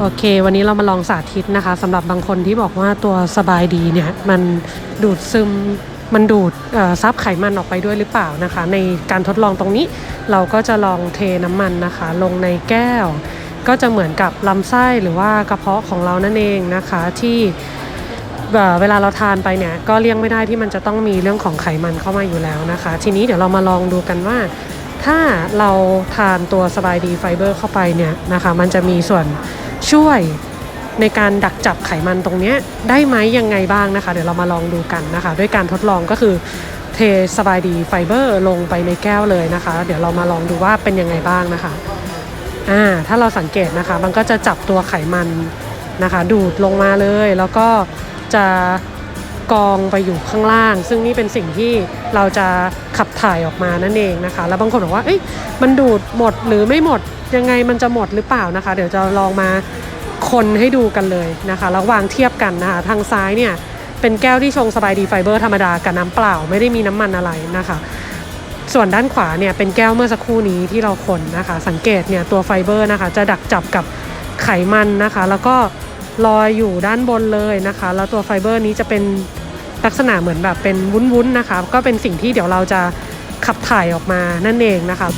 โอเค วันนี้เรามาลองสาธิตนะคะสำหรับบางคนที่บอกว่าตัวสบายดีเนี่ยมันดูดซึมมันดูดซับไขมันออกไปด้วยหรือเปล่านะคะ ในการทดลองตรงนี้เราก็จะลองเทน้ำมันนะคะ ลงในแก้ว ก็จะเหมือนกับลำไส้หรือว่ากระเพาะของเรานั่นเองนะคะที่เวลาเราทานไปเนี่ยก็เลี่ยงไม่ได้ที่มันจะต้องมีเรื่องของไขมันเข้ามาอยู่แล้วนะคะ ทีนี้เดี๋ยวเรามาลองดูกันว่า ถ้าเราทานตัวสบายดีไฟเบอร์เข้าไปเนี่ยนะคะมันจะมีส่วนช่วยในการดักจับไขมันตรงนี้ได้ไหมยังไงบ้างนะคะ เดี๋ยวเรามาลองดูกันนะคะ ด้วยการทดลองก็คือเทสบายดีไฟเบอร์ลงไปในแก้วเลยนะคะ เดี๋ยวเรามาลองดูว่าเป็นยังไงบ้างนะคะอ่าถ้าเราสังเกตนะคะ มันก็จะจับตัวไขมันนะคะ ดูดลงมาเลย แล้วก็จะ กองไปอยู่ข้างล่าง ซึ่งนี่เป็นสิ่งที่เราจะขับถ่ายออกมานั่นเองนะคะ แล้วบางคนบอกว่าเอ้ยมันดูดหมดหรือไม่หมดยังไงมันจะหมดหรือเปล่านะคะ เดี๋ยวจะลองมาคนให้ดูกันเลยนะคะแล้ววางเทียบกันนะคะทางซ้ายเนี่ยเป็นแก้วที่ชงสบายดีไฟเบอร์ธรรมดากับน้ำเปล่าไม่ได้มีน้ำมันอะไรนะคะ ส่วนด้านขวาเนี่ยเป็นแก้วเมื่อสักครู่นี้ที่เราคนนะคะ สังเกตเนี่ยตัวไฟเบอร์นะคะ จะดักจับกับไขมันนะคะ แล้วก็ลอยอยู่ด้านบนเลยนะคะ แล้วตัวไฟเบอร์นี้จะเป็น ลักษณะเหมือนแบบเป็นวุ้นๆนะคะ ก็เป็นสิ่งที่เดี๋ยวเราจะขับถ่ายออกมานั่นเองนะคะ